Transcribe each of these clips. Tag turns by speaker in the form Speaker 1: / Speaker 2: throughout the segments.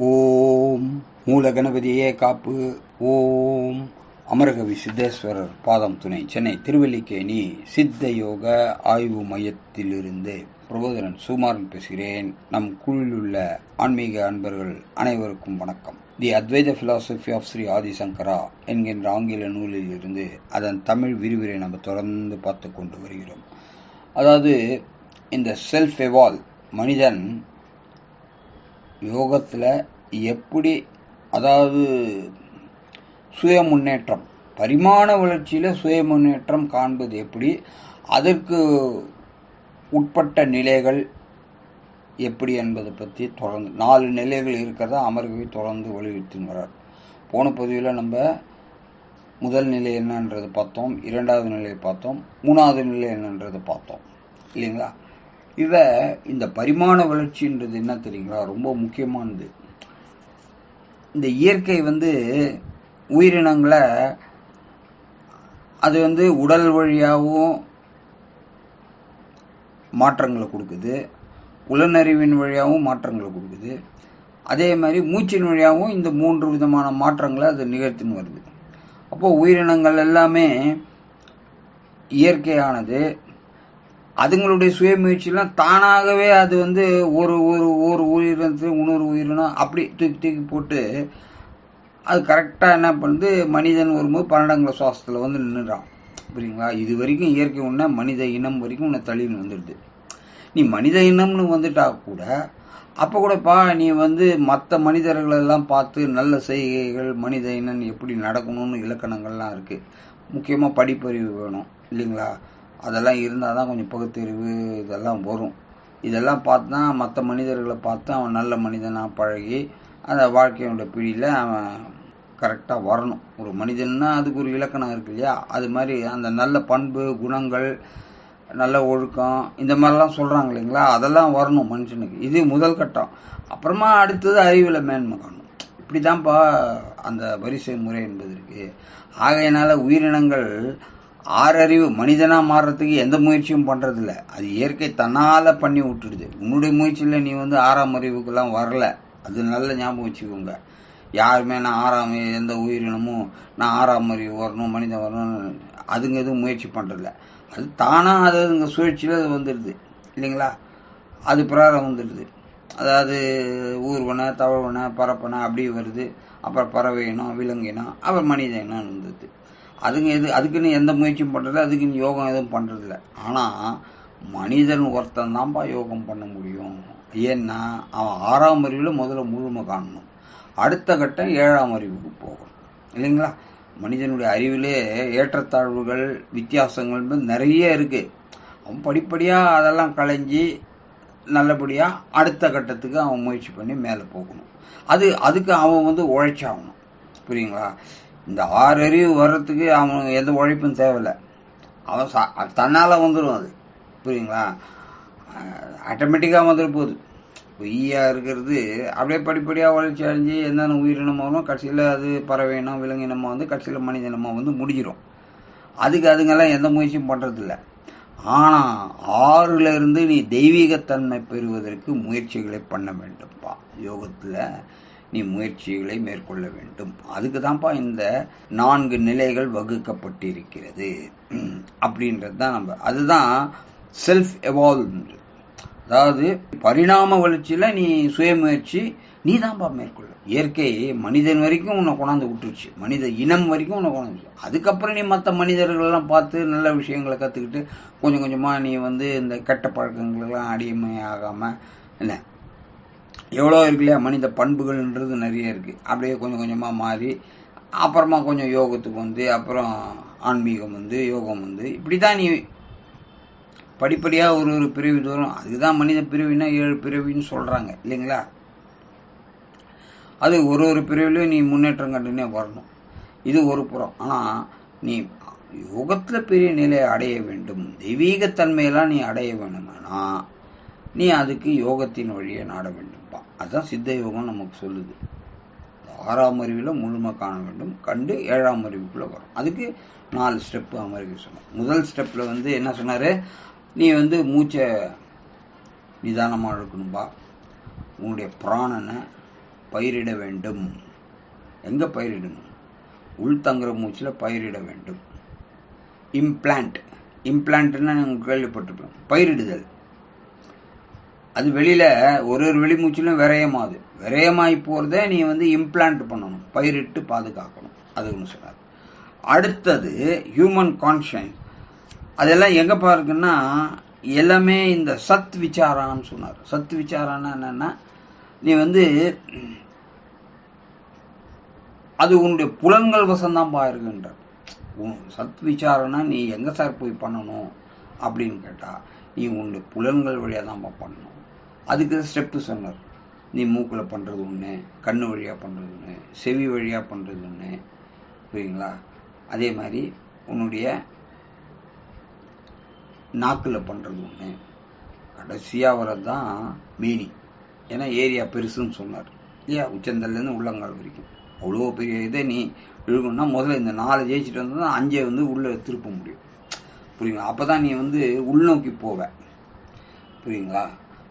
Speaker 1: ஓம் மூல கணபதியே காப்பு. ஓம் அமரகவி சித்தேஸ்வரர் பாதம் துணை. சென்னை திருவல்லிக்கேணி சித்த யோக ஆய்வு மையத்திலிருந்து பிரபோதரன் சுமாரன் பேசுகிறேன். நம் குழுவில் உள்ள ஆன்மீக அன்பர்கள் அனைவருக்கும் வணக்கம். தி அத்வைத பிலாசபி ஆஃப் ஸ்ரீ ஆதிசங்கரா என்கின்ற ஆங்கில நூலில் இருந்து அதன் தமிழ் விரிவுரை நம்ம தொடர்ந்து பார்த்து கொண்டு வருகிறோம். அதாவது இந்த செல்ஃப் எவால் மனிதன் யோகத்தில் எப்படி அதாவது சுய முன்னேற்றம் பரிமாண வளர்ச்சியில் சுய முன்னேற்றம் காண்பது எப்படி அதற்கு உட்பட்ட நிலைகள் எப்படி என்பதை பற்றி தொடர்ந்து நாலு நிலைகள் இருக்கிறதா அமர்கவி தொடர்ந்து வலியுறுத்தின்னு வர்றார். போன பதிவில் நம்ம முதல் நிலை என்னன்றது பார்த்தோம் இரண்டாவது நிலையை பார்த்தோம் மூணாவது நிலை என்னன்றதை பார்த்தோம் இல்லைங்களா? இவ இந்த பரிமாண வளர்ச்சின்றது என்ன தெரியுங்களா? ரொம்ப முக்கியமானது. இந்த இயற்கை வந்து உயிரினங்களை அது வந்து உடல் வழியாகவும் மாற்றங்களை கொடுக்குது. உளநறிவின் வழியாகவும் மாற்றங்களை கொடுக்குது. அதே மாதிரி மூச்சின் வழியாகவும் இந்த மூன்று விதமான மாற்றங்களை அது நிகழ்த்தின்னு வருது. அப்போ உயிரினங்கள் எல்லாமே இயற்கையானது. அதுங்களுடைய சுயமுயற்சியெல்லாம் தானாகவே அது வந்து ஒரு ஒரு ஒரு உயிரினத்து இன்னொரு உயிரினம் அப்படி தூக்கி தூக்கி போட்டு அது கரெக்டாக என்ன பண்ணுது? மனிதன் வரும்போது பன்னெண்டாங்கிற சுவாசத்தில் வந்து நின்றுறான் புரியுங்களா? இது வரைக்கும் இயற்கை ஒன்றா மனித இனம் வரைக்கும் உன்னை தள்ளின்னு வந்துடுது. நீ மனித இனம்னு வந்துட்டா கூட அப்போ கூடப்பா நீ வந்து மற்ற மனிதர்களெல்லாம் பார்த்து நல்ல செய்கைகள் மனித இனம் எப்படி நடக்கணும்னு இலக்கணங்கள்லாம் இருக்குது முக்கியமாக படிப்பறிவு வேணும் இல்லைங்களா? அதெல்லாம் இருந்தால் தான் கொஞ்சம் பகுத்தறிவு இதெல்லாம் வரும். இதெல்லாம் பார்த்து தான் மற்ற மனிதர்களை பார்த்து அவன் நல்ல மனிதனாக பழகி அந்த வாழ்க்கையோட பிடியில் அவன் கரெக்டாக வரணும். ஒரு மனிதன்னா அதுக்கு ஒரு இலக்கணம் இருக்கு இல்லையா? அது மாதிரி அந்த நல்ல பண்பு குணங்கள் நல்ல ஒழுக்கம் இந்த மாதிரிலாம் சொல்கிறாங்க இல்லைங்களா? அதெல்லாம் வரணும் மனுஷனுக்கு. இது முதல் கட்டம். அப்புறமா அடுத்தது அறிவில் மேன்மை காணும் இப்படி தான்ப்பா அந்த வரிசை முறை என்பது இருக்குது ஆகையினால உயிரினங்கள் ஆறறிவு மனிதனாக மாறுறதுக்கு எந்த முயற்சியும் பண்ணுறதில்ல அது இயற்கை தன்னால் பண்ணி விட்டுடுது. உன்னுடைய முயற்சியில் நீ வந்து ஆறாம் அறிவுக்கெல்லாம் வரல. அது நல்ல ஞாபகம் வச்சுக்கோங்க. யாருமே நான் ஆறாம் எந்த உயிரினமும் நான் ஆறாம் அறிவு வரணும் மனிதன் வரணும் அதுங்க எதுவும் முயற்சி பண்ணுறதில்ல அது தானாக அது அதுங்க சுழற்சியில் அது வந்துடுது. இல்லைங்களா? அது பிரகாரம் வந்துடுது. அதாவது ஊர்வனை தவழ்வனை பரப்பனை அப்படி வருது. அப்புறம் பறவை இனம் விலங்கு இனம் அப்புறம் மனித இனம் வந்துடுது. அதுங்க எது அதுக்குன்னு எந்த முயற்சியும் பண்ணுறது அதுக்குன்னு யோகம் எதுவும் பண்ணுறதில்ல ஆனால் மனிதன் ஒருத்தன் தான்ப்பா யோகம் பண்ண முடியும். ஏன்னா அவன் ஆறாம் அறிவில் முதல்ல முழுமை காணணும். அடுத்த கட்டம் ஏழாம் அறிவுக்கு போகணும். இல்லைங்களா? மனிதனுடைய அறிவிலே ஏற்றத்தாழ்வுகள் வித்தியாசங்கள் நிறைய இருக்குது அவன் படிப்படியாக அதெல்லாம் களைஞ்சி நல்லபடியாக அடுத்த கட்டத்துக்கு அவன் முயற்சி பண்ணி மேலே போகணும். அது அதுக்கு அவன் வந்து உழைச்சாகணும். புரியுங்களா? இந்த ஆறு அறிவு வர்றதுக்கு அவனுக்கு எந்த உழைப்பும் தேவையில்லை. அவன் சா தன்னால் வந்துடும் அது. புரியுங்களா? ஆட்டோமேட்டிக்காக வந்துட்டு போகுது பொய்யா இருக்கிறது அப்படியே படிப்படியாக வளர்ச்சி அடைஞ்சு என்னென்ன உயிரினம் வரும் கடைசியில் அது பறவையினம் விலங்கினமாக வந்து கடைசியில் மனிதனமாக வந்து முடிஞ்சிடும் அதுக்கு அதுங்கெல்லாம் எந்த முயற்சியும் பண்ணுறதில்ல ஆனால் ஆறுலேருந்து நீ தெய்வீகத்தன்மை பெறுவதற்கு முயற்சிகளை பண்ண வேண்டும்ப்பா யோகத்தில் நீ முயற்சிகளை மேற்கொள்ள வேண்டும். அதுக்கு தான்ப்பா இந்த நான்கு நிலைகள் வகுக்கப்பட்டிருக்கிறது. அப்படின்றது தான் நம்ம அதுதான் செல்ஃப் எவால்வ்மெண்ட் அதாவது பரிணாம வளர்ச்சியில் நீ சுயமுயற்சி நீ தான்ப்பா மேற்கொள்ள. இயற்கை மனிதன் வரைக்கும் உன்னை கொண்டாந்து விட்டுருச்சு. மனித இனம் வரைக்கும் உன்னை கொண்டாந்து அதுக்கப்புறம் நீ மற்ற மனிதர்களெல்லாம் பார்த்து நல்ல விஷயங்களை கற்றுக்கிட்டு கொஞ்சம் கொஞ்சமாக நீ வந்து இந்த கெட்ட பழக்கங்களெல்லாம் அடிமை ஆகாமல் என்ன எவ்வளோ இருக்கு இல்லையா மனித பண்புகள்ன்றது நிறைய இருக்குது அப்படியே கொஞ்சம் கொஞ்சமாக மாறி அப்புறமா கொஞ்சம் யோகத்துக்கு வந்து அப்புறம் ஆன்மீகம் வந்து யோகம் வந்து இப்படி தான் நீ படிப்படியாக ஒரு ஒரு பிரிவு தூரம் அதுதான் மனித பிரிவினா ஏழு பிரிவின்னு சொல்கிறாங்க இல்லைங்களா? அது ஒரு ஒரு பிரிவிலையும் நீ முன்னேற்றம் கண்டுனே வரணும். இது ஒரு புறம். ஆனால் நீ யோகத்தில் பெரிய நிலையை அடைய வேண்டும். தெய்வீகத்தன்மையெல்லாம் நீ அடைய வேணுமானா நீ அதுக்கு யோகத்தின் வழியை நாட வேண்டும். அதுதான் சித்த யோகம் நமக்கு சொல்லுது. ஆறாம் அறிவில் முழுமை காண வேண்டும். கண்டு ஏழாம் அறிவுக்குள்ளே வரும். அதுக்கு நாலு ஸ்டெப்பு அமர்வி சொன்னோம். முதல் ஸ்டெப்பில் வந்து என்ன சொன்னார்? நீ வந்து மூச்சை நிதானமாக இழுக்கணும்பா உன்னுடைய பிராணனை பயிரிட வேண்டும். எங்கே பயிரிடணும்? உள் தங்குற மூச்சில் பயிரிட வேண்டும். இம்ப்ளான்ட் இம்ப்ளான்ட்னா நீங்கள் கேள்விப்பட்டிருப்போம் பயிரிடுதல். அது வெளியில ஒரு ஒரு வெளிமூச்சிலும் விரயமாகுது. விரயமாகி போகிறத நீ வந்து இம்ப்ளான்ட் பண்ணணும். பயிரிட்டு பாதுகாக்கணும். அது ஒன்று சொன்னார். அடுத்தது ஹியூமன் கான்ஷியன்ஸ் அதெல்லாம் எங்கே பாருக்குன்னா எல்லாமே இந்த சத் விசாரான்னு சொன்னார். சத் விசாரான்னா என்னென்னா நீ வந்து அது உன்னுடைய புலன்கள் வசம்தான்ப்பா இருக்குன்ற சத் விசாரம்னா நீ எங்கே சார் போய் பண்ணணும் அப்படின்னு கேட்டால் நீ உன்னுடைய புலன்கள் வழியாக தான் பண்ணணும். அதுக்கு ஸ்டெப்பு சொன்னார். நீ மூக்கில் பண்ணுறது ஒன்று கண்ணு வழியாக பண்ணுறது ஒன்று செவி வழியாக பண்ணுறது ஒன்று புரியுங்களா அதே மாதிரி உன்னுடைய நாக்கில் பண்ணுறது ஒன்று கடைசியாக வரது தான் மீனி. ஏன்னா ஏரியா பெருசுன்னு சொன்னார். இல்லையா? உச்சந்தல்லேருந்து உள்ளங்கால் வரைக்கும். அவ்வளோ பெரிய இதை நீ இழுக்கணும்னா முதல்ல இந்த நாலு ஜெயிச்சுட்டு வந்தால் தான் அஞ்சை வந்து உள்ளே திருப்ப முடியும். புரியுங்களா அப்போ தான் நீ வந்து உள்நோக்கி போவ. புரியுங்களா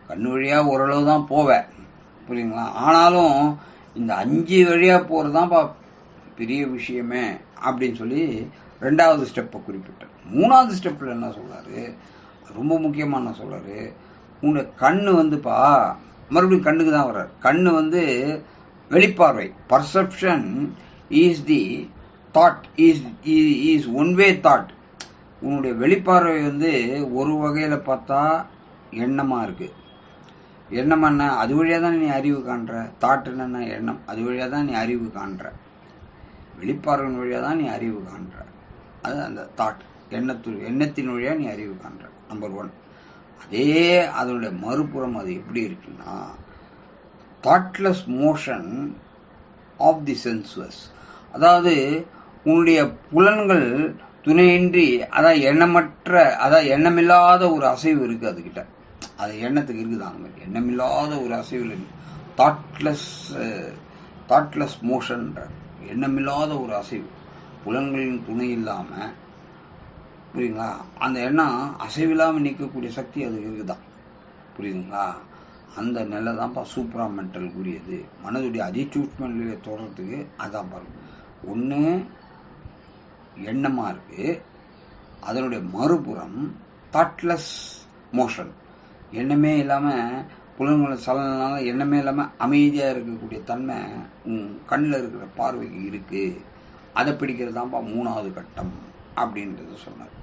Speaker 1: கண்ணு வழியாக ஓரளவு தான் போவேன். புரியுங்களா? ஆனாலும் இந்த அஞ்சு வழியாக போகிறது தான்ப்பா பெரிய விஷயமே அப்படின்னு சொல்லி ரெண்டாவது ஸ்டெப்பை குறிப்பிட்டேன். மூணாவது ஸ்டெப்பில் என்ன சொல்றாரு? ரொம்ப முக்கியமாக என்ன சொல்றாரு? உன்னுடைய கண்ணு வந்துப்பா மறுபடியும் கண்ணுக்கு தான் வர்றார். கண்ணு வந்து வெளிப்பார்வை. Perception is the thought is is one way thought உன்னுடைய வெளிப்பார்வை வந்து ஒரு வகையில் பார்த்தா எண்ணமாக இருக்குது எண்ணம் என்ன அது வழியாக தான் நீ அறிவு காண்ற. தாட் என்னென்ன எண்ணம் அது வழியாக தான் நீ அறிவு காண்ற. வெளிப்பார்வையின் வழியாக தான் நீ அறிவு காண்ற. அது அந்த தாட். எண்ணத்து எண்ணத்தின் வழியாக நீ அறிவு காண்ற நம்பர் ஒன் அதே அதனுடைய மறுபுறம் அது எப்படி இருக்குன்னா thoughtless motion of the sensuous அதாவது உன்னுடைய புலன்கள் துணையின்றி அதான் எண்ணமற்ற அதான் எண்ணமில்லாத ஒரு அசைவு இருக்குது அதுக்கிட்ட அது எண்ணத்துக்கு இருக்குதான் அந்த மாதிரி எண்ணமில்லாத ஒரு அசைவில் தாட்லெஸ் தாட்லெஸ் மோஷன்ற எண்ணமில்லாத ஒரு அசைவு. புலன்களின் துணை இல்லாமல் புரியுங்களா அந்த எண்ணம் அசைவில்லாமல் நிற்கக்கூடிய சக்தி அதுக்கு இருக்குதான். புரியுதுங்களா? அந்த நிலை தான்ப்பா சூப்பரா மென்டல் கூடியது. மனதுடைய அதிசூட்சம நிலையை தொடர்றதுக்கு அதான் பாருங்க. ஒன்று எண்ணமாக இருக்குது அதனுடைய மறுபுறம் தாட்லெஸ் மோஷன் எண்ணமே இல்லாமல் புலன்களை சலனால எண்ணமே இல்லாமல் அமைதியாக இருக்கக்கூடிய தன்மை உன் கண்ணில் இருக்கிற பார்வைக்கு இருக்கு. அதை பிடிக்கிறது தான்ப்பா மூணாவது கட்டம் அப்படின்றத சொன்னார்.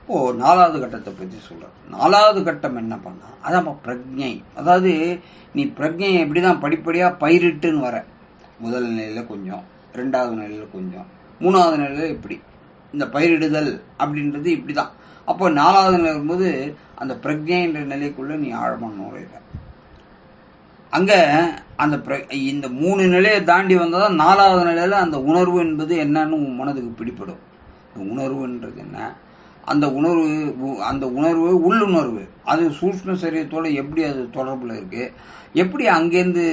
Speaker 1: இப்போ நாலாவது கட்டத்தை பற்றி சொல்கிறார் நாலாவது கட்டம் என்ன பண்ணா அதான் பிரஜை. அதாவது நீ பிரஜையை எப்படிதான் படிப்படியாக பயிரிட்டுன்னு வர. முதல் நிலையில் கொஞ்சம் ரெண்டாவது நிலையில் கொஞ்சம் மூணாவது நிலையில் இப்படி. இந்த பயிரிடுதல் அப்படின்றது இப்படி தான் அப்போ நாலாவது நிலை இருக்கும்போது அந்த பிரஜைன்ற நிலைக்குள்ள நீ ஆழமாக நுழையிற அங்க அந்த இந்த மூணு நிலையை தாண்டி வந்தாதான் நாலாவது நிலையில அந்த உணர்வு என்பது என்னன்னு உன் மனதுக்கு பிடிப்படும் உணர்வுன்றது என்ன? அந்த உணர்வு அந்த உணர்வு உள்ளுணர்வு. அது சூக்ஷ்ம சரீரத்தோட எப்படி அது தொடர்புல இருக்கு? எப்படி அங்கேருந்து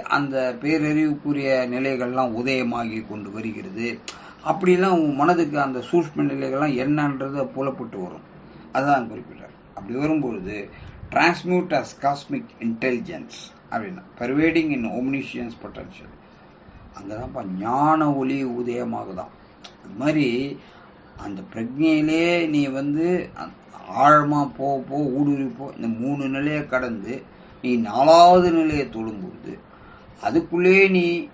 Speaker 1: அந்த பேரறிவுக்குரிய நிலைகள்லாம் உதயமாகி கொண்டு வருகிறது? அப்படிலாம் உன் மனதுக்கு அந்த சூஷ்ம நிலைகள்லாம் என்னன்றது புலப்பட்டு வரும். அதுதான் குறிப்பிட்டார் அப்படி வரும்பொழுது டிரான்ஸ்மியூட் அஸ் காஸ்மிக் இன்டெலிஜென்ஸ் அப்படின்னா பர்வேடிங் இன் ஓம்னிஷியன்ஸ் பொட்டன்ஷியல் அங்கதான்ப்பா ஞான ஒளி உதயமாகுதான். அது மாதிரி அந்த பிரஜையிலே நீ வந்து ஆழமாக போக போ போ இந்த மூணு நிலையை கடந்து நீ நாலாவது நிலையை தொழும்போது அதுக்குள்ளே நீ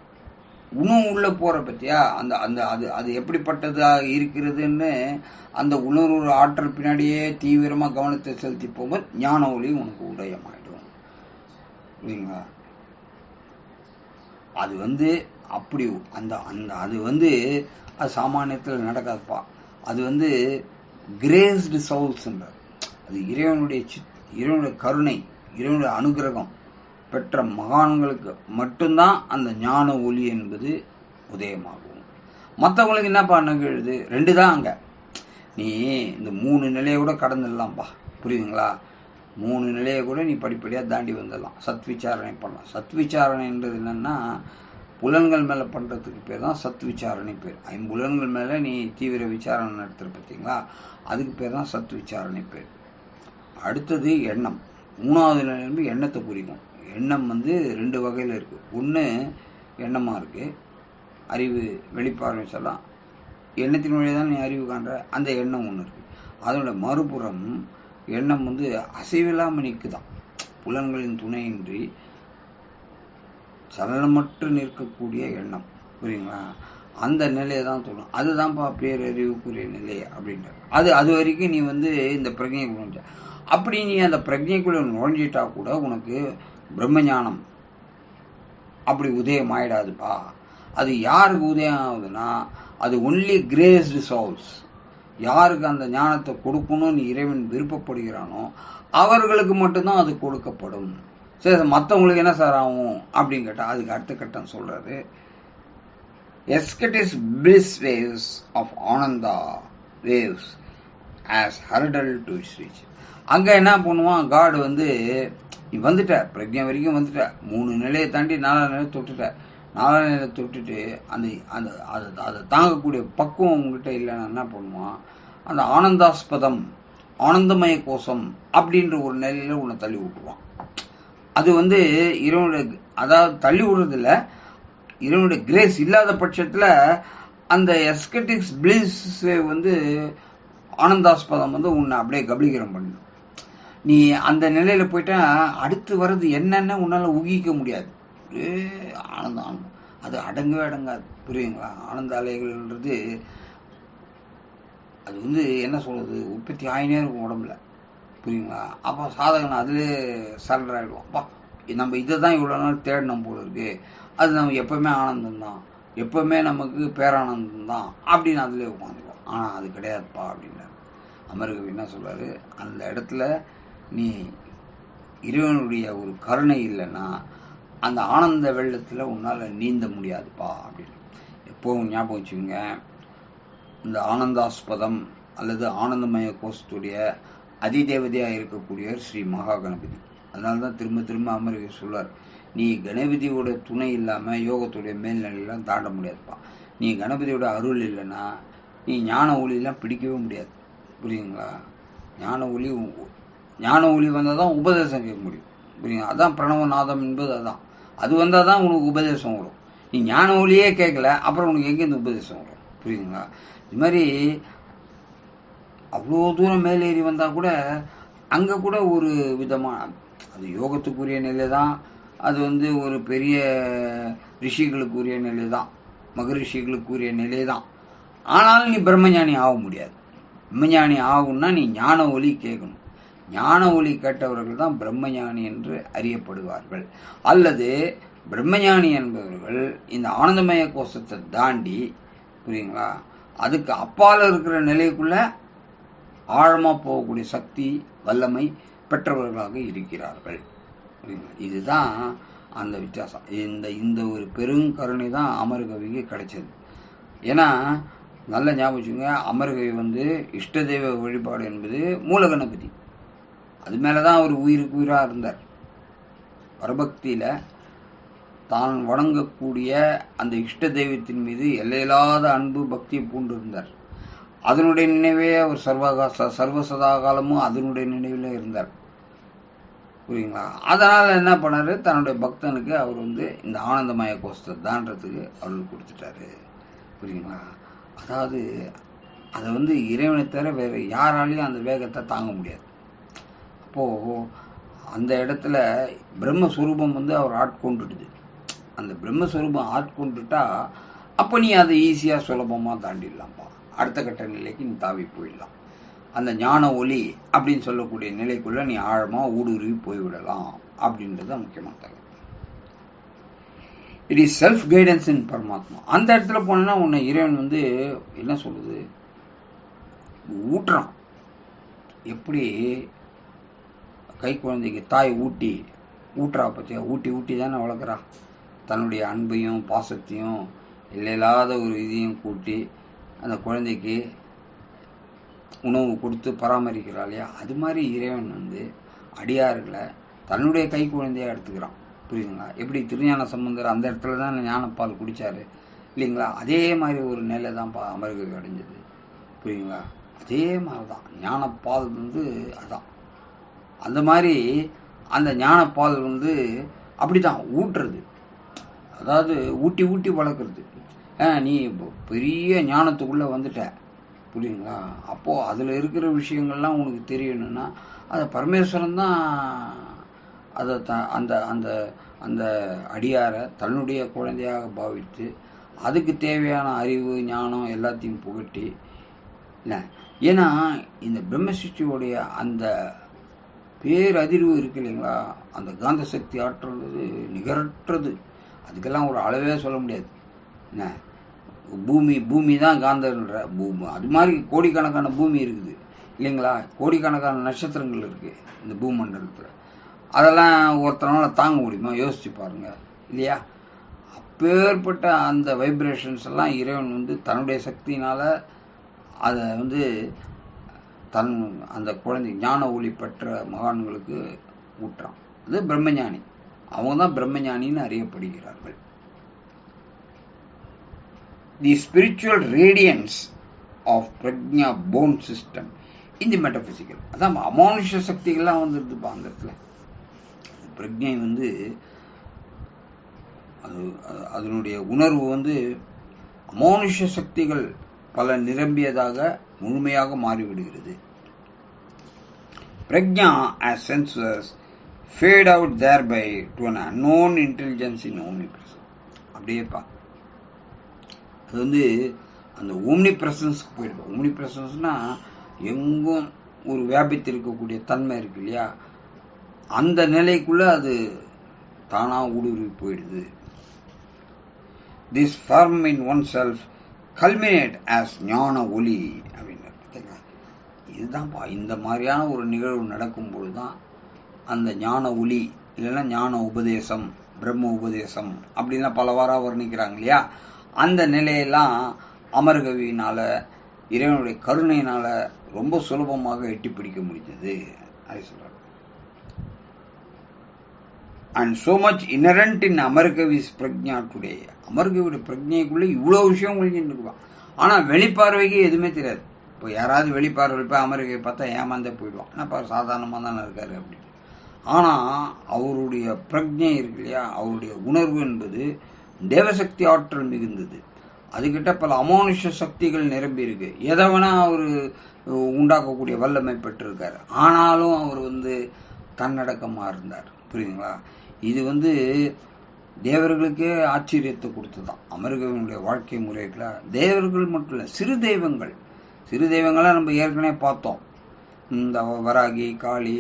Speaker 1: உணவு உள்ள போற பத்தியா? அந்த அந்த அது அது எப்படிப்பட்டதாக இருக்கிறதுன்னு அந்த உணர்வு ஆற்றல் பின்னாடியே தீவிரமா கவனத்தை செலுத்தி போகும்போது ஞான ஒளி உனக்கு உதயமாயிடும். இல்லைங்களா அது வந்து அப்படி அந்த அந்த அது வந்து அது சாமானியத்தில் நடக்காதுப்பா. அது வந்து கிரேஸ்டு சவுல்ஸ்ன்ற அது இறைவனுடைய சித் இறைவனுடைய கருணை இறைவனுடைய அனுகிரகம். பெற்ற மகான்களுக்கு மட்டும்தான் அந்த ஞான ஒளி என்பது உதயமாகும். மற்றவங்களுக்கு என்னப்பா நிகழுது? ரெண்டு தான் அங்கே. நீ இந்த மூணு நிலையை கூட கடந்துடலாம்ப்பா புரியுதுங்களா? மூணு நிலையை கூட நீ படிப்படியாக தாண்டி வந்துடலாம். சத் விசாரணை பண்ணலாம். சத் விசாரணைன்றது என்னென்னா புலன்கள் மேலே பண்ணுறதுக்கு பேர் தான் சத் விசாரணை பேர் ஐம்புலன்கள் மேலே நீ தீவிர விசாரணை நடத்துகிற பார்த்தீங்களா அதுக்கு பேர் தான் சத் விசாரணை பேர். அடுத்தது எண்ணம். மூணாவது நிலையிலிருந்து எண்ணத்தை குறிக்கும் எண்ணம் வந்து ரெண்டு வகையில் இருக்குது ஒன்று எண்ணமாக இருக்குது அறிவு வெளிப்பார்வை சொல்லலாம். எண்ணத்தின் வழியாக தான் நீ அறிவு காண்ற. அந்த எண்ணம் ஒன்று இருக்குது அதோட மறுபுறம் எண்ணம் வந்து அசைவில்லாமல் நிற்குதான் புலன்களின் துணையின்றி சலனமற்று நிற்கக்கூடிய எண்ணம். புரியுங்களா? அந்த நிலையை தான் சொல்லணும் அதுதான்ப்பா பேரறிவுக்குரிய நிலை அப்படின்றது அது அது வரைக்கும் நீ வந்து இந்த பிரஜையை நுழைஞ்ச அப்படி நீ அந்த பிரஜைக்குள்ள நுழைஞ்சிட்டா கூட உனக்கு பிரம்மஞானம். அப்படி உதயம் ஆயிடாதுப்பா. அது யாருக்கு உதயம் ஆகுதுன்னா அது ஒன்லி கிரேஸ்டு சோல்ஸ் யாருக்கு அந்த ஞானத்தை கொடுக்கணும்னு இறைவன் விருப்பப்படுகிறானோ அவர்களுக்கு மட்டும்தான் அது கொடுக்கப்படும். சரி மற்றவங்களுக்கு என்ன சார் ஆகும் அப்படின்னு கேட்டால் அதுக்கு அடுத்த கட்டம் சொல்கிறது எஸ்கட்டிஸ் bliss waves of ananda waves as hurdle to reach அங்கே என்ன பண்ணுவான்? காடு வந்து நீ வந்துட்ட பிரஜை வரைக்கும் வந்துட்ட. மூணு நிலையை தாண்டி நாலாம் நிலையை தொட்டுட்ட. நாலாம் நிலையை தொட்டுட்டு அந்த அந்த அதை அதை தாங்கக்கூடிய பக்குவம் உங்ககிட்ட இல்லைன்னா என்ன பண்ணுவான்? அந்த ஆனந்தாஸ்பதம் ஆனந்தமய கோஷம் அப்படின்ற ஒரு நிலையில உன்னை தள்ளி விட்டுருவான். அது வந்து இறைவனுடைய அதாவது தள்ளி விடுறதில்ல இறைவனுடைய கிரேஸ் இல்லாத பட்சத்தில் அந்த எஸ்கட்டிக்ஸ் பிளிஸ் வந்து ஆனந்தாஸ்பதம் வந்து உன்னை அப்படியே கபலீகரம் பண்ணும் நீ அந்த நிலையில போயிட்டா அடுத்து வர்றது என்னன்னு உன்னால ஊகிக்க முடியாது. ஒரே ஆனந்தம். ஆனந்தம் அது அடங்கவே அடங்காது. புரியுங்களா ஆனந்த அலைகள்ன்றது அது வந்து என்ன சொல்றது? உற்பத்தி ஆயினே இருக்கும் உடம்புல. புரியுங்களா அப்போ சாதகன் அதுலேயே சரண்டர் ஆகிடுவோம் அப்பா நம்ம இதை தான் இவ்வளோ நாள் தேடணும் போல இருக்கு. அது நம்ம எப்பவுமே ஆனந்தம் தான். எப்பவுமே நமக்கு பேரானந்தம் தான் அப்படின்னு அதுலேயே உட்காந்துருவோம் ஆனால் அது கிடையாதுப்பா அப்படின்னாரு. அமர்கவி என்ன சொல்றாரு? அந்த இடத்துல நீ இறைவனுடைய ஒரு கருணை இல்லைன்னா அந்த ஆனந்த வெள்ளத்தில் உன்னால் நீந்த முடியாதுப்பா அப்படின்னு. எப்போவும் ஞாபகம் வச்சுக்கோங்க இந்த ஆனந்தாஸ்பதம் அல்லது ஆனந்தமய கோஷத்துடைய அதிதேவதையாக இருக்கக்கூடியவர் ஸ்ரீ மகா கணபதி அதனால தான் திரும்ப திரும்ப அமர்வி சொல்வார் நீ கணபதியோட துணை இல்லாமல் யோகத்துடைய மேல்நிலையெல்லாம் தாண்ட முடியாதுப்பா. நீ கணபதியோட அருள் இல்லைன்னா நீ ஞான ஒளியெல்லாம் பிடிக்கவே முடியாது. புரியுங்களா ஞான ஒளி ஞான ஒளி வந்தால் தான் உபதேசம் கேட்க முடியும். புரியுங்க அதான் பிரணவநாதம் என்பது அதான். அது வந்தால் தான் உனக்கு உபதேசம் வரும். நீ ஞான ஒளியே கேட்கல அப்புறம் உனக்கு எங்கேருந்து உபதேசம் வரும்? புரியுதுங்களா? இது மாதிரி அவ்வளோ தூரம் மேலேறி வந்தால் கூட அங்கே கூட ஒரு விதமான அது யோகத்துக்குரிய நிலை தான் அது வந்து ஒரு பெரிய ரிஷிகளுக்குரிய நிலை தான் மகரிஷிகளுக்குரிய நிலை தான் ஆனாலும் நீ பிரம்மஞானி ஆக முடியாது. பிரம்மஞானி ஆகும்னா நீ ஞான ஒளி கேட்கணும். ஞான ஒளி கேட்டவர்கள் தான் பிரம்மஞானி என்று அறியப்படுவார்கள். அல்லது பிரம்மஞானி என்பவர்கள் இந்த ஆனந்தமய கோஷத்தை தாண்டி புரியுங்களா? அதுக்கு அப்பால் இருக்கிற நிலைக்குள்ள ஆழமாக போகக்கூடிய சக்தி வல்லமை பெற்றவர்களாக இருக்கிறார்கள். புரியுங்களா? இதுதான் அந்த வித்தியாசம். இந்த இந்த ஒரு பெருங்கருணை தான் அமர்கவிக்கு கிடைச்சது. ஏன்னா நல்ல ஞாபகம் வச்சுங்க அமர்கவி வந்து இஷ்ட தெய்வ வழிபாடு என்பது மூலகணபதி. அது மேலதான் அவர் உயிருக்கு உயிரா இருந்தார். வரபக்தியில தான் வணங்கக்கூடிய அந்த இஷ்ட தெய்வத்தின் மீது எல்லையில்லாத அன்பு பக்தியை பூண்டு இருந்தார் அதனுடைய நினைவே அவர் சர்வகா ச- சர்வசதா காலமும் அதனுடைய நினைவில் இருந்தார். புரியுங்களா அதனால் என்ன பண்ணாரு? தன்னுடைய பக்தனுக்கு அவர் வந்து இந்த ஆனந்தமய கோஷத்தை தான்றதுக்கு அருள் கொடுத்துட்டாரு. புரியுங்களா அதாவது அதை வந்து இறைவனை தவிர வேறு யாராலையும் அந்த வேகத்தை தாங்க முடியாது. அப்போது அந்த இடத்துல பிரம்மஸ்வரூபம் வந்து அவர் ஆட்கொண்டுடுது அந்த பிரம்மஸ்வரூபம் ஆட்கொண்டுட்டா அப்போ நீ அதை ஈஸியாக சுலபமாக தாண்டிடலாம்ப்பா அடுத்த கட்ட நிலைக்கு நீ தாவி போயிடலாம். அந்த ஞான ஒளி அப்படின்னு சொல்லக்கூடிய நிலைக்குள்ளே நீ ஆழமாக ஊடுருவி போய்விடலாம் அப்படின்றது தான் முக்கியமான தகவல். It is self guidance in paramatma அந்த இடத்துல போனேன்னா உன்னை இறைவன் வந்து என்ன சொல்லுது? ஊட்டுறான். எப்படி? கை குழந்தைக்கு தாய் ஊட்டி ஊட்டுறா பத்தியா? ஊட்டி ஊட்டி தானே வளர்க்குறா. தன்னுடைய அன்பையும் பாசத்தையும் இல்லையில்லாத ஒரு இதையும் கூட்டி அந்த குழந்தைக்கு உணவு கொடுத்து பராமரிக்கிறா இல்லையா? அது மாதிரி இறைவன் வந்து அடியார்களை தன்னுடைய கை குழந்தையாக எடுத்துக்கிறான். புரியுதுங்களா? எப்படி திருஞான சம்பந்தர் அந்த இடத்துல தான் ஞானப்பால் குடிச்சாரு. இல்லைங்களா? அதே மாதிரி ஒரு நிலை தான் பா அமர்கவி அடைஞ்சது. புரியுங்களா அதே மாதிரி தான் ஞானப்பால் வந்து அதான். அந்த மாதிரி அந்த ஞானப்பால் வந்து அப்படிதான் ஊட்டுறது. அதாவது ஊட்டி ஊட்டி வளர்க்குறது நீ பெரிய ஞானத்துக்குள்ளே வந்துட்ட. புரியுங்களா அப்போது அதில் இருக்கிற விஷயங்கள்லாம் உனக்கு தெரியணும்னா அதை பரமேஸ்வரன் தான் அதை த அந்த அந்த அந்த அடியாரை தன்னுடைய குழந்தையாக பாவித்து அதுக்கு தேவையான அறிவு ஞானம் எல்லாத்தையும் புகட்டி இல்லை. ஏன்னா இந்த பிரம்மசிஷ்டியோடைய அந்த பேரதிர்வு இருக்கு இல்லைங்களா? அந்த காந்த சக்தி ஆற்றுறது நிகரற்றது. அதுக்கெல்லாம் ஒரு அளவே சொல்ல முடியாது. என்ன? பூமி பூமி தான் காந்தன்ற பூமி. அது மாதிரி கோடிக்கணக்கான பூமி இருக்குது. இல்லைங்களா? கோடிக்கணக்கான நட்சத்திரங்கள் இருக்குது இந்த பூமண்டலத்தில். அதெல்லாம் ஒருத்தனால் தாங்க முடியுமா? யோசிச்சு பாருங்கள் இல்லையா? அப்பேற்பட்ட அந்த வைப்ரேஷன்ஸ் எல்லாம் இறைவன் வந்து தன்னுடைய சக்தினால் அதை வந்து தன் அந்த குழந்தை ஞான ஒளி பெற்ற மகான்களுக்கு ஊற்றான் அது பிரம்மஞானி. அவங்க தான் பிரம்மஞானின்னு அறியப்படுகிறார்கள். The spiritual radiance of pragya phone system இந்த மெட்டபிசிக்கல் அதான் அமானுஷ சக்திகள்லாம் வந்துருதுப்பா அந்த இடத்துல. பிரக்ஞை வந்து அது அது- அதனுடைய உணர்வு வந்து அமானுஷ சக்திகள் பல நிரம்பியதாக முழுமையாக மாறிவிடுகிறது. பிரக்ஞா as senses fade out thereby to an in intelligence presence அப்படியே அப்படியேப்பா அது வந்து அந்த ஓம்னி பிரசன்ஸ்க்கு போயிடுது. ஓம்னி பிரசன்ஸ்னா எங்கும் ஒரு வியாபித்து இருக்கக்கூடிய தன்மை இருக்கு இல்லையா? அந்த நிலைக்குள்ளே அது தானா ஊடுருவி போயிடுது. This form in one self culminate as ஞான ஒலி அப்படின்னு இதுதான்ப்பா இந்த மாதிரியான ஒரு நிகழ்வு நடக்கும்பொழுது தான் அந்த ஞான ஒளி இல்லைன்னா ஞான உபதேசம் பிரம்ம உபதேசம் அப்படின்லாம் பலவாறாக வர்ணிக்கிறாங்க இல்லையா? அந்த நிலையெல்லாம் அமர்கவியினால் இறைவனுடைய கருணையினால ரொம்ப சுலபமாக எட்டி பிடிக்க முடிஞ்சது. அது சொல்றாங்க and so much inherent in அமர்கவிஸ் Pragya today அமர்கவியோட பிரஜைக்குள்ளே இவ்வளோ விஷயம் ஒழிஞ்சுட்டு இருக்குவான் ஆனால் வெளிப்பார்வைக்கு எதுவுமே தெரியாது. இப்போ யாராவது வெளிப்பார்வையில் போய் அமர்கவி பார்த்தா ஏமாந்தே போயிடுவான். இப்போ சாதாரணமாக தானே இருக்காரு அப்படின்னு. ஆனால் அவருடைய பிரஜை இருக்கு இல்லையா? அவருடைய உணர்வு என்பது தேவசக்தி ஆற்றல் மிகுந்தது. அதுகிட்ட பல அமானுஷ சக்திகள் நிரம்பி இருக்கு. எதை வேணால் அவர் உண்டாக்கக்கூடிய வல்லமை பெற்றிருக்கார். ஆனாலும் அவர் வந்து தன்னடக்கமாக இருந்தார். புரியுதுங்களா? இது வந்து தேவர்களுக்கே ஆச்சரியத்தை கொடுத்துதான் அமெரிக்காவினுடைய வாழ்க்கை முறைகளை தேவர்கள் மட்டும் இல்லை சிறு தெய்வங்கள் சிறு தெய்வங்களாம் நம்ம ஏற்கனவே பார்த்தோம். இந்த வராகி காளி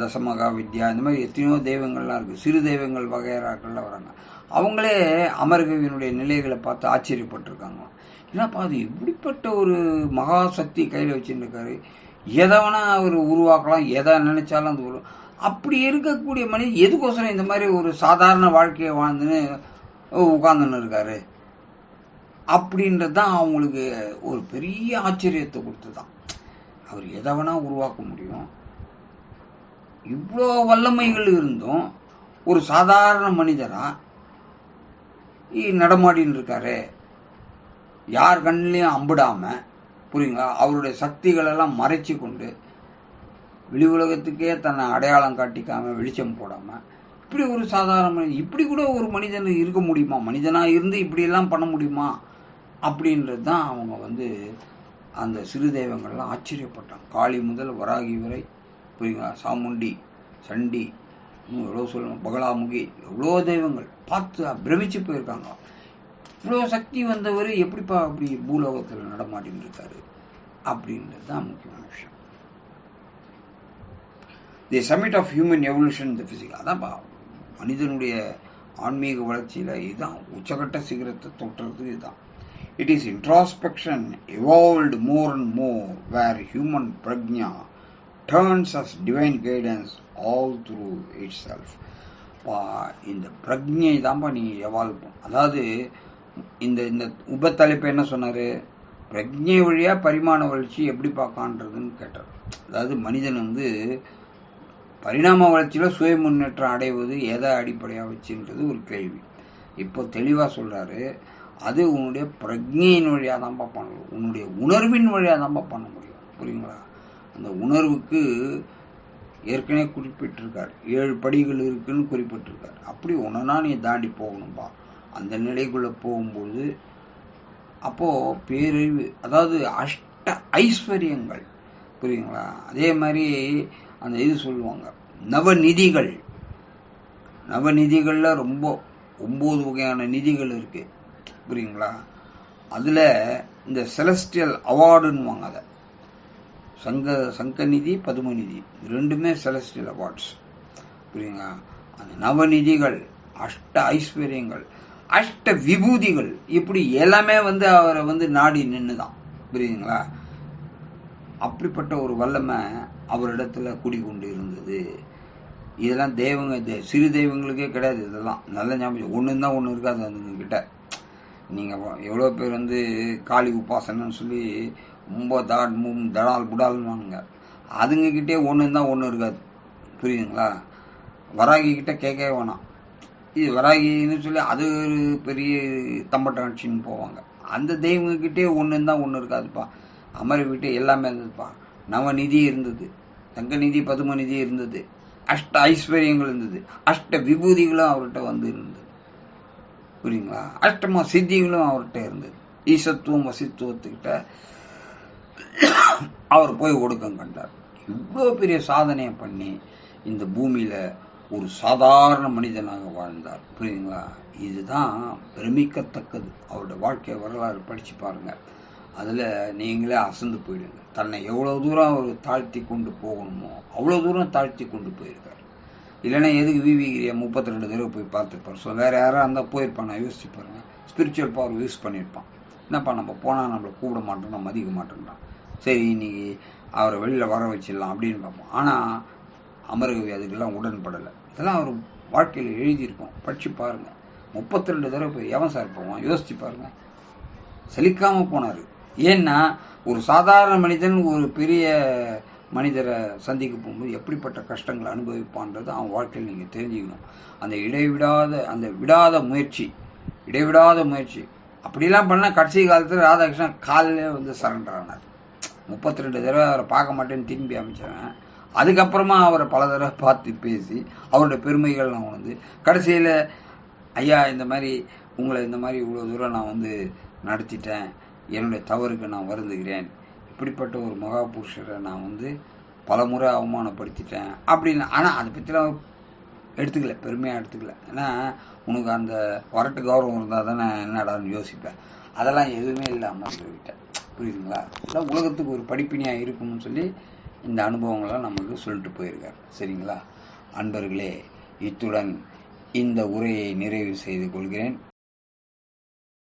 Speaker 1: தசமகா வித்யா இந்த மாதிரி எத்தனையோ தெய்வங்கள்லாம் இருக்குது சிறு தெய்வங்கள் வகையறாக்கள்லாம் வராங்க. அவங்களே அமர்கவியினுடைய நிலைகளை பார்த்து ஆச்சரியப்பட்டிருக்காங்க. என்னப்பா அது இப்படிப்பட்ட ஒரு மகா சக்தி கையில் வச்சுருக்காரு எதை வேணா அவர் உருவாக்கலாம் எதை நினைச்சாலும் அது ஒரு அப்படி இருக்கக்கூடிய மனிதன் எதுக்கோசரம் இந்த மாதிரி ஒரு சாதாரண வாழ்க்கையை வாழ்ந்துன்னு உட்காந்துன்னு இருக்காரு? அப்படின்றது தான் அவங்களுக்கு ஒரு பெரிய ஆச்சரியத்தை கொடுத்துதான் அவர் எதை வேணா உருவாக்க முடியும். இவ்வளோ வல்லமைகள் இருந்தும் ஒரு சாதாரண மனிதராக இ- நடமாடின்னு இருக்காரு. யார் கண்ணிலையும் அம்பிடாம புரியுங்களா? அவருடைய சக்திகளெல்லாம் மறைச்சி மறைச்சு கொண்டு வெளி உலகத்துக்கே தன்னை அடையாளம் காட்டிக்காம வெளிச்சம் போடாம இப்படி ஒரு சாதாரண மனிதன் இப்படி கூட ஒரு மனிதன் இருக்க முடியுமா? மனிதனாக இருந்து இப்படியெல்லாம் பண்ண முடியுமா? அப்படின்றது தான் அவங்க வந்து அந்த சிறு தெய்வங்கள்லாம் ஆச்சரியப்பட்டாங்க. காளி முதல் வராகி வரை புரியுங்களா? சாமுண்டி சண்டி இன்னும் எவ்வளோ சொல்லணும் பகலாமுகி எவ்வளோ தெய்வங்கள் பார்த்து பிரமிச்சு போயிருக்காங்க. இவ்வளோ சக்தி வந்தவர் எப்படிப்பா அப்படி பூலோகத்தில் நடமாட்டின்னு இருக்காரு அப்படின்றது தான் முக்கியமான விஷயம். The summit of human evolution the physical அதான்ப்பா மனிதனுடைய ஆன்மீக வளர்ச்சியில் இதுதான். உச்சகட்ட சிகரத்தை தொட்டுறது இதுதான். It is introspection evolved more and more where human pragya turns as divine guidance all through it self இந்த பிரக்ஞை தான்ப்பா நீ எவால்வ் பண்ணும் அதாவது இந்த இந்த உபத்தலைப்பு என்ன சொன்னார்? பிரக்ஞை வழியாக பரிமாண வளர்ச்சி எப்படி பார்க்கான்றதுன்னு கேட்டார். அதாவது மனிதன் வந்து பரிணாம வளர்ச்சியில் சுய முன்னேற்றம் அடைவது எதை அடிப்படையாக வச்சுன்றது ஒரு கேள்வி. இப்போ தெளிவாக சொல்கிறாரு அது உன்னுடைய பிரக்ஞையின் வழியாக தான்ப்பா பண்ணணும். உன்னுடைய உணர்வின் வழியாக தான்ப்பா பண்ண முடியும். புரியுங்களா? அந்த உணர்வுக்கு ஏற்கனவே குறிப்பிட்டிருக்கார். ஏழு படிகள் இருக்குன்னு குறிப்பிட்டிருக்கார். அப்படி ஒன்றுனா நீ தாண்டி போகணும்பா. அந்த நிலைக்குள்ளே போகும்போது அப்போது பேரறிவு அதாவது அஷ்ட ஐஸ்வர்யங்கள். புரியுங்களா? அதே மாதிரி அந்த இது சொல்லுவாங்க. நவநிதிகள். நவநிதிகளில் ரொம்ப ஒம்பது வகையான நிதிகள் இருக்குது புரியுங்களா அதில் இந்த செலஸ்டியல் அவார்டுன்னுவாங்க அதை. சங்க சங்கநிதி பதுமநிதி. ரெண்டுமே செலஸ்டியல் அவார்ட்ஸ் புரியுங்களா அந்த நவநிதிகள் அஷ்ட ஐஸ்வர்யங்கள் அஷ்ட விபூதிகள் இப்படி எல்லாமே வந்து அவரை வந்து நாடி நின்றுதான் புரியுதுங்களா? அப்படிப்பட்ட ஒரு வல்லமை அவரிடத்துல குடிகொண்டு இருந்தது. இதெல்லாம் தெய்வங்க சிறு தெய்வங்களுக்கே கிடையாது இதெல்லாம். நல்ல ஞாபகம். ஒன்று தான் ஒன்று இருக்காது அதுங்க கிட்ட நீங்கள் எவ்வளோ பேர் வந்து காளி உபாசனைன்னு சொல்லி ரொம்ப தாட் மும் தடால் புடால்வானுங்க அதுங்கக்கிட்டே ஒன்று தான் ஒன்று இருக்காது. புரியுதுங்களா? வராகி கிட்டே கேட்கவே வேணாம். இது வராகின்னு சொல்லி அது ஒரு பெரிய தம்பட்டாட்சின்னு போவாங்க. அந்த தெய்வங்கக்கிட்டே ஒன்று தான் ஒன்று இருக்காதுப்பா. அமர வீட்டு எல்லாமே இருந்ததுப்பா. நவநிதி இருந்தது. தங்க நிதி பதும நிதி இருந்தது. அஷ்ட ஐஸ்வர்யங்கள் இருந்தது. அஷ்ட விபூதிகளும் அவர்கிட்ட வந்து இருந்தது. புரியுங்களா? அஷ்டமா சித்திகளும் அவர்கிட்ட இருந்தது. ஈசத்துவம் வசித்துவத்துக்கிட்ட அவர் போய் ஒடுக்கம் கண்டார். இவ்வளோ பெரிய சாதனையை பண்ணி இந்த பூமியில ஒரு சாதாரண மனிதனாக வாழ்ந்தார். புரியுதுங்களா? இதுதான் பிரமிக்கத்தக்கது. அவருடைய வாழ்க்கை வரலாறு படிச்சு பாருங்க. அதுல நீங்களே அசந்து போயிடுங்க. தன்னை எவ்வளவு தூரம் அவர் தாழ்த்தி கொண்டு போகணுமோ அவ்வளவு தூரம் தாழ்த்தி கொண்டு போயிருக்காரு. இல்லைன்னா எதுக்கு விவிகிரியா முப்பத்தி ரெண்டு தடவை போய் பார்த்துருப்பார். ஸோ வேற யாராக இருந்தால் போயிருப்பான் நான் யோசிச்சு பாருங்க. ஸ்பிரிச்சுவல் பவர் யூஸ் பண்ணியிருப்பான். என்னப்பா நம்ம போனால் நம்மளை கூப்பிட மாட்டோம் மதிக்க மாட்டோம்டான் சரி இன்னைக்கு அவரை வெளியில் வர வச்சிடலாம் அப்படின்னு பார்ப்போம். ஆனால் அமரகவி அதுக்கெல்லாம் உடன்படலை. இதெல்லாம் அவர் வாழ்க்கையில் எழுதியிருக்கோம். படிச்சு பாருங்கள் முப்பத்தி ரெண்டு தடவை போய் எவன் சார் போவான்? யோசிச்சு பாருங்கள் செழிக்காமல் போனார். ஏன்னா ஒரு சாதாரண மனிதன் ஒரு பெரிய மனிதரை சந்திக்க போகும்போது எப்படிப்பட்ட கஷ்டங்களை அனுபவிப்பான்றது அவன் வாழ்க்கையில் நீங்கள் தெரிஞ்சுக்கணும். அந்த இடைவிடாத அந்த விடாத முயற்சி இடைவிடாத முயற்சி. அப்படிலாம் பண்ணால் கடைசி காலத்தில் ராதாகிருஷ்ணன் காலிலே வந்து சரண்டர் ஆனார் முப்பத்தி ரெண்டு தடவை அவரை பார்க்க மாட்டேன்னு திரும்பி அமைச்சவன் அதுக்கப்புறமா அவரை பல தடவை பார்த்து பேசி அவருடைய பெருமைகள்லாம் உணர்ந்து கடைசியில் ஐயா இந்த மாதிரி உங்களை இந்த மாதிரி இவ்வளோ தூரம் நான் வந்து நடத்திட்டேன். என்னுடைய தவறுக்கு நான் வருந்துகிறேன். இப்படிப்பட்ட ஒரு மகா புருஷரை நான் வந்து பல முறை அவமானப்படுத்திட்டேன். அப்படின்னு ஆனால் அதை பற்றிலாம் எடுத்துக்கல பெருமையாக எடுத்துக்கல. ஏன்னா உனக்கு அந்த வரட்டு கௌரவம் இருந்தால் தானே என்னடான்னு யோசிப்பேன். அதெல்லாம் எதுவுமே இல்லாமல் சொல்லிவிட்டேன் புரியுதுங்களா? இதெல்லாம் உலகத்துக்கு ஒரு படிப்பினியாக இருக்கும்னு சொல்லி இந்த அனுபவங்கள்லாம் நமக்கு சொல்லிட்டு போயிருக்காரு. சரிங்களா? அன்பர்களே இத்துடன் இந்த உரையை நிறைவு செய்து கொள்கிறேன்.